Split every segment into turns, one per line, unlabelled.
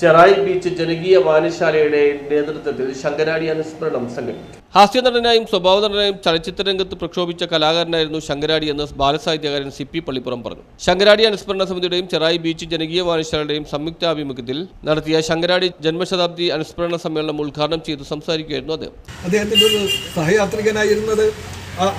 Cherai beach ജനകീയ വായനശാലയുടെ നേതൃത്വത്തിൽ ശങ്കരാടി അനുസ്മരണം സംഘടിപ്പിച്ചു ഹാസ്യനടനായും സ്വഭാവ നടനായും ചലച്ചിത്ര രംഗത്ത് പ്രക്ഷോഭിച്ച കലാകാരനായിരുന്നു ശങ്കരാടി എന്ന് ബാലസാഹിത്യകാരൻ സി പി പള്ളിപ്പുറം പറഞ്ഞു. ശങ്കരാടി അനുസ്മരണ സമിതിയുടെയും ചെറായി ബീച്ച് ജനകീയ വായനശാലയുടെയും സംയുക്താഭിമുഖ്യത്തിൽ നടത്തിയ ശങ്കരാടി ജന്മശതാബ്ദി അനുസ്മരണ സമ്മേളനം ഉദ്ഘാടനം ചെയ്ത് സംസാരിക്കുകയായിരുന്നു അദ്ദേഹം.
അദ്ദേഹത്തിന്റെ ഒരു സഹയാത്രികനായിരുന്നത്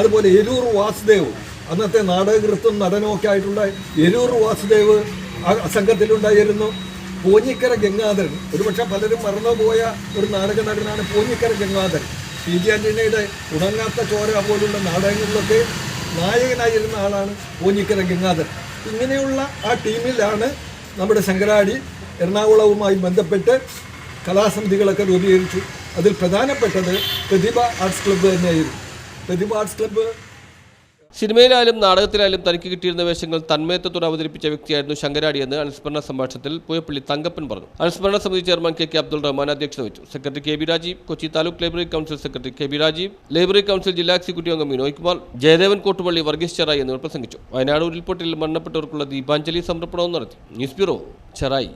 അതുപോലെ എരൂർ വാസുദേവ്. അന്നത്തെ നാടകകൃത്തും നടനുമൊക്കെ ആയിട്ടുള്ള എരൂർ വാസുദേവ് സംഘത്തിലുണ്ടായിരുന്നു. പോഞ്ഞിക്കര ഗംഗാധരൻ. ഒരുപക്ഷെ പലരും മറന്നുപോയ ഒരു നാടക നടനാണ് പൂഞ്ഞിക്കര ഗംഗാധരൻ. പി ജി ആന്റണിയുടെ ഉണങ്ങാത്ത ചോര പോലുള്ള നാടകങ്ങളിലൊക്കെ നായകനായിരുന്ന ആളാണ് പൂഞ്ഞിക്കര ഗംഗാധരൻ. ഇങ്ങനെയുള്ള ആ ടീമിലാണ് നമ്മുടെ ശങ്കരാടി എറണാകുളവുമായി ബന്ധപ്പെട്ട് കലാസമിതികളൊക്കെ രൂപീകരിച്ചു. അതിൽ പ്രധാനപ്പെട്ടത് പ്രതിഭ ആർട്സ് ക്ലബ്ബ് തന്നെയായിരുന്നു. പ്രതിഭ ആർട്സ് ക്ലബ്ബ്
സിനിമയിലായാലും നാടകത്തിലായാലും തനിക്ക് കിട്ടിയിരുന്ന വേഷങ്ങൾ തന്മയത്വത്തോടെ അവതരിപ്പിച്ച വ്യക്തിയായിരുന്നു ശങ്കരാടി എന്ന് അനുസ്മരണ സംഭാഷണത്തിൽ പൂയപ്പള്ളി തങ്കപ്പൻ പറഞ്ഞു. അനുസ്മരണ സമിതി chairman K K Abdul Rahman അധ്യക്ഷത വഹിച്ചു. Secretary K B Rajeev Kochi taluk library council secretary K B Rajeev library council ജില്ലാ എക്സിക്യൂട്ടീവ് അംഗം വിനോയ് കുമാർ ജയദേവൻ കോട്ടുപള്ളി വർഗീസ് ചെറായി എന്നിവർ പ്രസംഗിച്ചു. വയനാട് ഉരുൾപൊട്ടിൽ മരണപ്പെട്ടവർക്കുള്ള ദീപാഞ്ജലി സമർപ്പണവും നടത്തി. News bureau Cherai.